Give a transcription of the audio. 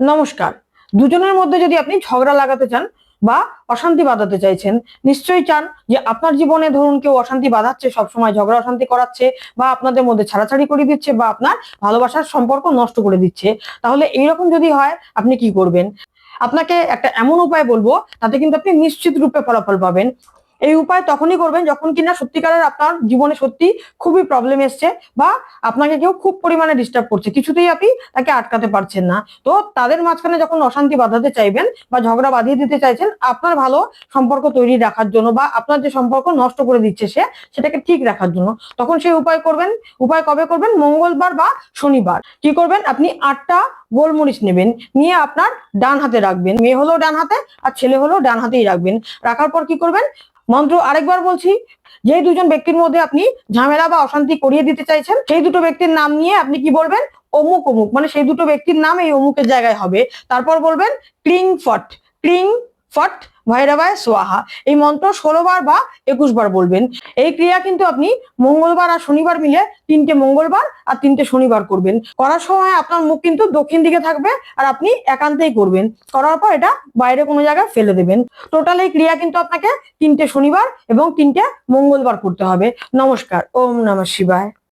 নমস্কার। দুজনের মধ্যে যদি আপনি ঝগড়া লাগাতে চান বা অশান্তি বাঁধাতে চাইছেন, নিশ্চয়ই চান যে আপনার জীবনে ধরুন কেউ অশান্তি বাঁধাচ্ছে, সবসময় ঝগড়া অশান্তি করাচ্ছে বা আপনাদের মধ্যে ছাড়াছাড়ি করে দিচ্ছে বা আপনার ভালোবাসার সম্পর্ক নষ্ট করে দিচ্ছে। তাহলে এইরকম যদি হয়, আপনি কি করবেন? আপনাকে একটা এমন উপায় বলব, তাতে কিন্তু আপনি নিশ্চিত রূপে ফলাফল পাবেন। এই উপায় তখনই করবেন যখন কিনা সত্যিকারের আপনার জীবনে সত্যি খুবই প্রবলেম এসছে বা আপনাকে কেউ খুব পরিমাণে ডিস্টার্ব করছে। কিছুতেই আপনি তাকে আটকাতে পারছেন না। তো তাদের মাঝখানে যখন অশান্তি বাঁধাতে চাইবেন বা ঝগড়া বাঁধিয়ে দিতে চাইছেন, আপনার ভালো সম্পর্ক তৈরি রাখার জন্য বা আপনার যে সম্পর্ক নষ্ট করে দিচ্ছে সে, সেটাকে ঠিক রাখার জন্য তখন সেই উপায় করবেন। উপায় কবে করবেন? মঙ্গলবার বা শনিবার। কি করবেন? আপনি আটটা গোলমরিচ নেবেন, নিয়ে আপনার ডান হাতে রাখবেন। মেয়ে হলেও ডান হাতে আর ছেলে হলেও ডান হাতেই রাখবেন। রাখার পর কি করবেন? মন্ত্র আরেকবার বলছি, যে দুজন ব্যক্তির মধ্যে আপনি ঝামেলা বা অশান্তি করিয়ে দিতে চাইছেন, সেই দুটো ব্যক্তির নাম নিয়ে আপনি কি বলবেন? অমুক অমুক মানে সেই দুটো ব্যক্তির নাম এই অমুকের জায়গায় হবে। তারপর বলবেন ক্লিং ফট ক্লিং ফট ভৈরবায় সোয়াহা। এই মন্ত্র ষোলো বার বা একুশ বার বলবেন। এই ক্রিয়া কিন্তু আপনি মঙ্গলবার আর শনিবার মিলে তিনটে মঙ্গলবার আর তিনটে শনিবার করবেন। করার সময় আপনার মুখ কিন্তু দক্ষিণ দিকে থাকবে আর আপনি একান্তেই করবেন। করার পর এটা বাইরে কোনো জায়গায় ফেলে দেবেন। টোটাল এই ক্রিয়া কিন্তু আপনাকে তিনটে শনিবার এবং তিনটে মঙ্গলবার করতে হবে। নমস্কার, ওম নমঃ শিবায়।